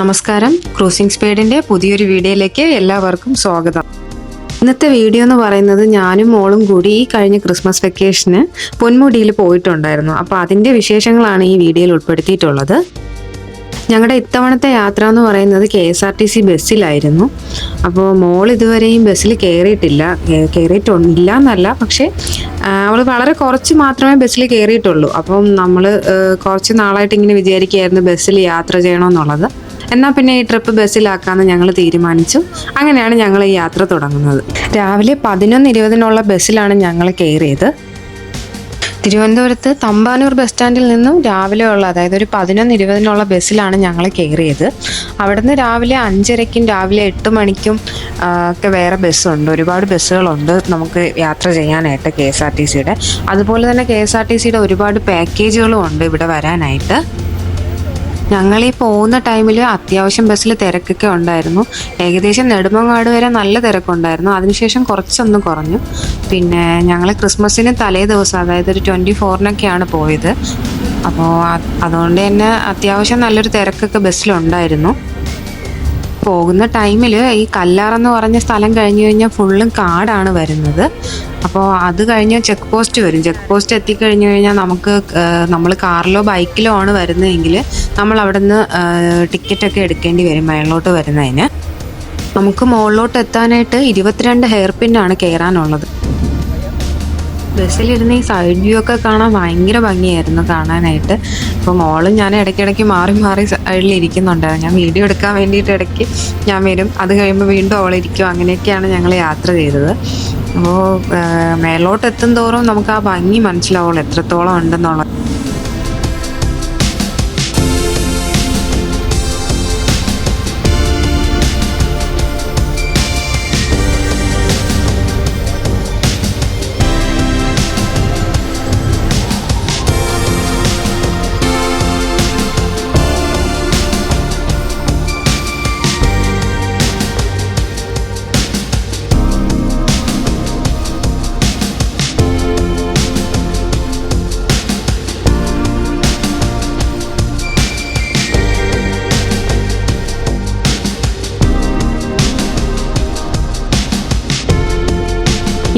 നമസ്കാരം. ക്രൂസിംഗ് സ്പീഡിന്റെ പുതിയൊരു വീഡിയോയിലേക്ക് എല്ലാവർക്കും സ്വാഗതം. ഇന്നത്തെ വീഡിയോ എന്ന് പറയുന്നത് ഞാനും മോളും കൂടി ഈ കഴിഞ്ഞ ക്രിസ്മസ് വെക്കേഷന് പൊന്മുടിയിൽ പോയിട്ടുണ്ടായിരുന്നു. അപ്പോൾ അതിന്റെ വിശേഷങ്ങളാണ് ഈ വീഡിയോയിൽ ഉൾപ്പെടുത്തിയിട്ടുള്ളത്. ഞങ്ങളുടെ ഇത്തവണത്തെ യാത്ര എന്ന് പറയുന്നത് K S R T C ബസ്സിലായിരുന്നു. അപ്പോൾ മോൾ ഇതുവരെയും ബസ്സിൽ കയറിയിട്ടില്ല കയറിയിട്ടില്ല എന്നല്ല പക്ഷേ അവൾ വളരെ കുറച്ച് മാത്രമേ ബസ്സിൽ കയറിയിട്ടുള്ളൂ അപ്പം നമ്മൾ കുറച്ച് നാളായിട്ട് ഇങ്ങനെ വിചാരിക്കുകയായിരുന്നു ബസ്സിൽ യാത്ര ചെയ്യണമെന്നുള്ളത് എന്നാൽ പിന്നെ ഈ ട്രിപ്പ് ബസ്സിലാക്കാമെന്ന് ഞങ്ങൾ തീരുമാനിച്ചു. അങ്ങനെയാണ് ഞങ്ങൾ ഈ യാത്ര തുടങ്ങുന്നത്. രാവിലെ പതിനൊന്ന് ഇരുപതിനുള്ള ബസ്സിലാണ് ഞങ്ങൾ കയറിയത്. തിരുവനന്തപുരത്ത് തമ്പാനൂർ ബസ് സ്റ്റാൻഡിൽ നിന്നും രാവിലെ ഉള്ള അതായത് ഒരു പതിനൊന്ന് ഇരുപതിനുള്ള ബസ്സിലാണ് ഞങ്ങൾ കയറിയത്. അവിടുന്ന് രാവിലെ അഞ്ചരയ്ക്കും രാവിലെ എട്ട് മണിക്കും ഒക്കെ വേറെ ബസ്സുണ്ട്. ഒരുപാട് ബസ്സുകളുണ്ട് നമുക്ക് യാത്ര ചെയ്യാനായിട്ട് കെ എസ് ആർ ടി സിയുടെ. അതുപോലെ തന്നെ കെ എസ് ആർ ടി സിയുടെ ഒരുപാട് പാക്കേജുകളും ഉണ്ട് ഇവിടെ വരാനായിട്ട്. ഞങ്ങൾ ഈ പോകുന്ന ടൈമിൽ അത്യാവശ്യം ബസ്സിൽ തിരക്കൊക്കെ ഉണ്ടായിരുന്നു. ഏകദേശം നെടുമങ്ങാട് വരെ നല്ല തിരക്കുണ്ടായിരുന്നു. അതിനുശേഷം കുറച്ചൊന്ന് കുറഞ്ഞു. പിന്നെ ഞങ്ങൾ ക്രിസ്മസിന് തലേ ദിവസം അതായത് ഒരു ട്വന്റി ഫോറിനൊക്കെയാണ് പോയത്. അപ്പോൾ അതുകൊണ്ട് തന്നെ അത്യാവശ്യം നല്ലൊരു തിരക്കൊക്കെ ബസ്സിലുണ്ടായിരുന്നു പോകുന്ന ടൈമിൽ ഈ കല്ലാറെന്ന് പറഞ്ഞ സ്ഥലം കഴിഞ്ഞു കഴിഞ്ഞാൽ ഫുള്ളും കാടാണ് വരുന്നത്. അപ്പോൾ അത് കഴിഞ്ഞ് ചെക്ക് പോസ്റ്റ് വരും. ചെക്ക് പോസ്റ്റ് എത്തിക്കഴിഞ്ഞ് കഴിഞ്ഞാൽ നമുക്ക് നമ്മൾ കാറിലോ ബൈക്കിലോ ആണ് വരുന്നതെങ്കിൽ നമ്മൾ അവിടെ നിന്ന് ടിക്കറ്റൊക്കെ എടുക്കേണ്ടി വരും മേളിലോട്ട് വരുന്നതിന്. നമുക്ക് മുകളിലോട്ട് എത്താനായിട്ട് ഇരുപത്തിരണ്ട് ഹെയർ പിന്നാണ് കയറാനുള്ളത്. ബസ്സിലിരുന്ന് ഈ സൈഡ് വ്യൂ ഒക്കെ കാണാൻ ഭയങ്കര ഭംഗിയായിരുന്നു കാണാനായിട്ട്. അപ്പോൾ മോളും ഞാൻ ഇടയ്ക്കിടയ്ക്ക് മാറി മാറി സൈഡിൽ ഇരിക്കുന്നുണ്ടായിരുന്നു ഞാൻ വീഡിയോ എടുക്കാൻ വേണ്ടിയിട്ട് ഇടയ്ക്ക് ഞാൻ വരും. അത് കഴിയുമ്പോൾ വീണ്ടും അവളിരിക്കും അങ്ങനെയൊക്കെയാണ് ഞങ്ങൾ യാത്ര ചെയ്തത്. അപ്പോൾ മേലോട്ട് എത്തും തോറും നമുക്ക് ആ ഭംഗി മനസ്സിലാവുള്ളൂ എത്രത്തോളം ഉണ്ടെന്നുള്ളത്.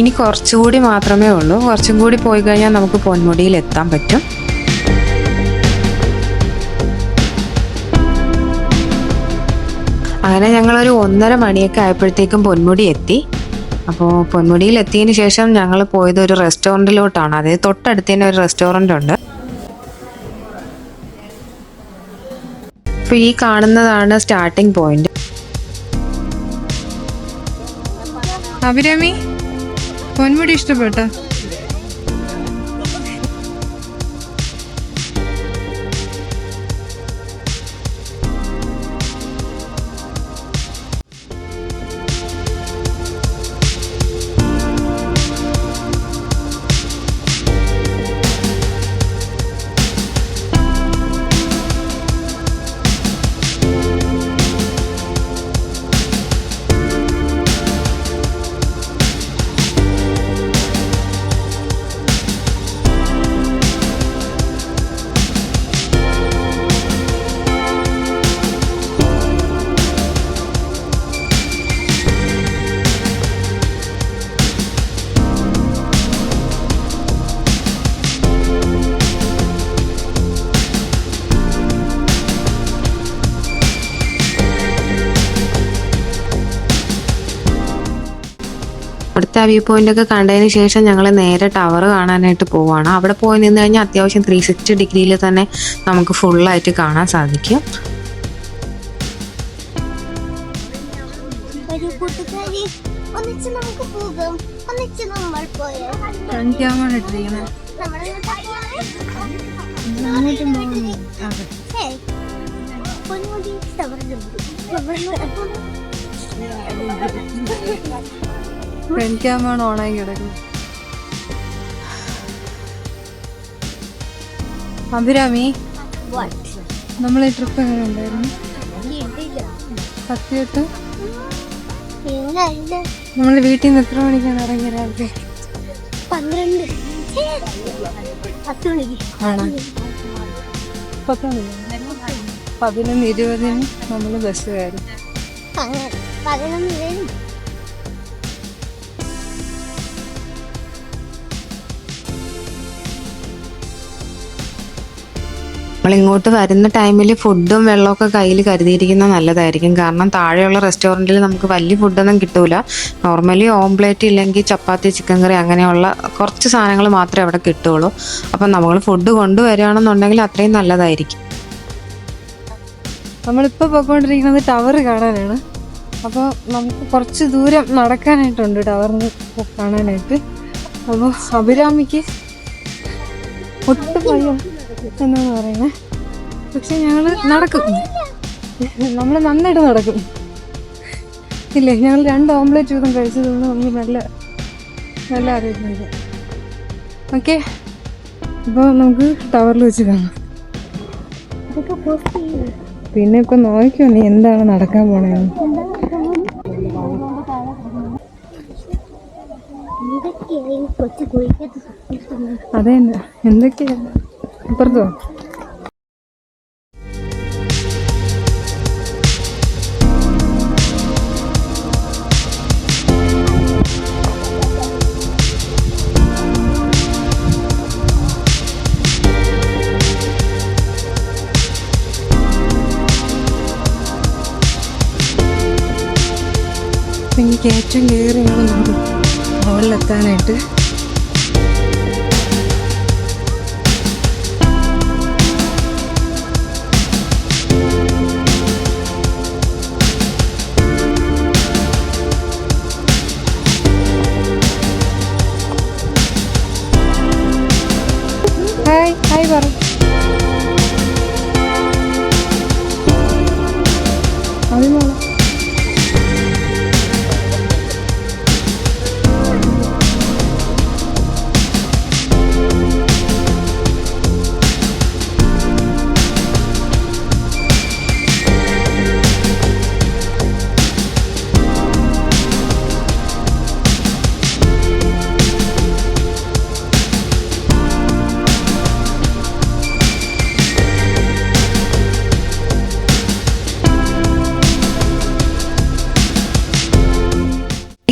ഇനി കുറച്ചുകൂടി മാത്രമേ ഉള്ളൂ. കുറച്ചും കൂടി പോയി കഴിഞ്ഞാൽ നമുക്ക് പൊന്മുടിയിൽ എത്താൻ പറ്റും. അങ്ങനെ ഞങ്ങളൊരു ഒന്നര മണിയൊക്കെ ആയപ്പോഴത്തേക്കും പൊന്മുടി എത്തി. അപ്പോൾ പൊന്മുടിയിൽ എത്തിയതിന് ശേഷം ഞങ്ങൾ പോയത് ഒരു റെസ്റ്റോറന്റിലോട്ടാണ്. അതായത് തൊട്ടടുത്ത് തന്നെ ഒരു റെസ്റ്റോറന്റ് ഉണ്ട് അപ്പോൾ ഈ കാണുന്നതാണ് സ്റ്റാർട്ടിംഗ് പോയിന്റ്. അഭിരാമി? പൊന്മുടി ഇഷ്ടപ്പെട്ട. അവിടുത്തെ വ്യൂ പോയിന്റ് ഒക്കെ കണ്ടതിന് ശേഷം ഞങ്ങൾ നേരെ ടവർ കാണാനായിട്ട് പോവാണ്. അവിടെ പോയി നിന്ന് കഴിഞ്ഞാൽ അത്യാവശ്യം ത്രീ സിക്സ്റ്റി ഡിഗ്രിയിൽ തന്നെ നമുക്ക് ഫുള്ളായിട്ട് കാണാൻ സാധിക്കും. ഒന്നിച്ച് നമുക്ക് പോകാം. ഒന്നിച്ച് നമ്മൾ പോയാൽ ക്യാമാണ് ഓണായി കിടക്കുന്നത് അഭിരാമി നമ്മൾ ഈ ട്രിപ്പ് എങ്ങനെ ഉണ്ടായിരുന്നു? സത്യമായിട്ട്? നമ്മൾ വീട്ടിൽ നിന്ന് എത്ര മണിക്കാണ് ഇറങ്ങി രാവിലെ? പന്ത്രണ്ട്. ഛേ, പത്ത് മണിക്ക് ആണോ? പത്ത് മണി പതിനൊന്ന് ഇരുപതിന് നമ്മൾ ബസ് കയറി പതിനൊന്ന് നമ്മൾ ഇങ്ങോട്ട് വരുന്ന ടൈമിൽ ഫുഡും വെള്ളമൊക്കെ കയ്യിൽ കരുതിയിരിക്കുന്നത് നല്ലതായിരിക്കും. കാരണം താഴെയുള്ള റെസ്റ്റോറന്റിൽ നമുക്ക് വലിയ ഫുഡൊന്നും കിട്ടൂല. നോർമലി ഓംപ്ലേറ്റ് ഇല്ലെങ്കിൽ ചപ്പാത്തി ചിക്കൻ കറി അങ്ങനെയുള്ള കുറച്ച് സാധനങ്ങൾ മാത്രമേ അവിടെ കിട്ടുള്ളൂ അപ്പം നമ്മൾ ഫുഡ് കൊണ്ടുവരികയാണെന്നുണ്ടെങ്കിൽ അത്രയും നല്ലതായിരിക്കും. നമ്മളിപ്പോൾ പോയിക്കൊണ്ടിരിക്കുന്നത് ടവർ കാണാനാണ്. അപ്പോൾ നമുക്ക് കുറച്ച് ദൂരം നടക്കാനായിട്ടുണ്ട് ടവറിന് കാണാനായിട്ട്. അപ്പോൾ അഭിരാമിക്ക് ഒട്ടും എന്നാണ് പറയുന്നത് പക്ഷെ ഞങ്ങൾ നടക്കും. നമ്മൾ നന്നായിട്ട് നടക്കും. ഇല്ലേ ഞങ്ങൾ രണ്ട് ഓംലെറ്റ് വീതം കഴിച്ചതുകൊണ്ട് നമുക്ക് നല്ല നല്ല ആരോഗ്യമുണ്ട് ഓക്കെ. അപ്പോൾ നമുക്ക് ടവറിൽ വെച്ച് കാണാം. പിന്നെ ഇപ്പൊ നോക്കിയോ നീ എന്താണ് നടക്കാൻ പോണേന്ന്? സത്യസന്ധം. അതെ തന്നെ അപ്പുറത്തോ എനിക്ക് ഏറ്റവും കയറി മുകളിലെത്താനായിട്ട്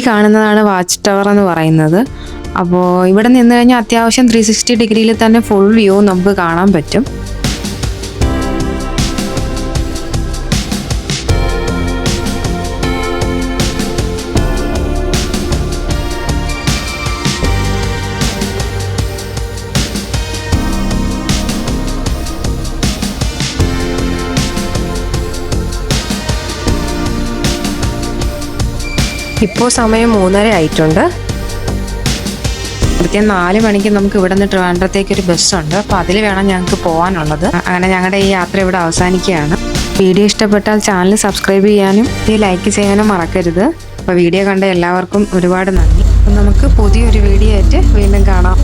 കാണുന്നതാണ് വാച്ച് ടവർ എന്ന് പറയുന്നത്. അപ്പോൾ ഇവിടെ നിന്ന് കഴിഞ്ഞാൽ അത്യാവശ്യം ത്രീ സിക്സ്റ്റി ഡിഗ്രിയിൽ തന്നെ ഫുൾ വ്യൂ നമുക്ക് കാണാൻ പറ്റും. ഇപ്പോൾ സമയം മൂന്നര ആയിട്ടുണ്ട്. കൃത്യം നാല് മണിക്ക് നമുക്ക് ഇവിടെ നിന്ന് ട്രിവാൻഡ്രത്തേക്ക് ഒരു ബസ്സുണ്ട്. അപ്പോൾ അതിൽ വേണം ഞങ്ങൾക്ക് പോകാനുള്ളത് അങ്ങനെ ഞങ്ങളുടെ ഈ യാത്ര ഇവിടെ അവസാനിക്കുകയാണ്. വീഡിയോ ഇഷ്ടപ്പെട്ടാൽ ചാനൽ സബ്സ്ക്രൈബ് ചെയ്യാനും ഈ ലൈക്ക് ചെയ്യാനും മറക്കരുത്. അപ്പോൾ വീഡിയോ കണ്ട എല്ലാവർക്കും ഒരുപാട് നന്ദി. അപ്പം നമുക്ക് പുതിയൊരു വീഡിയോ ആയിട്ട് വീണ്ടും കാണാം.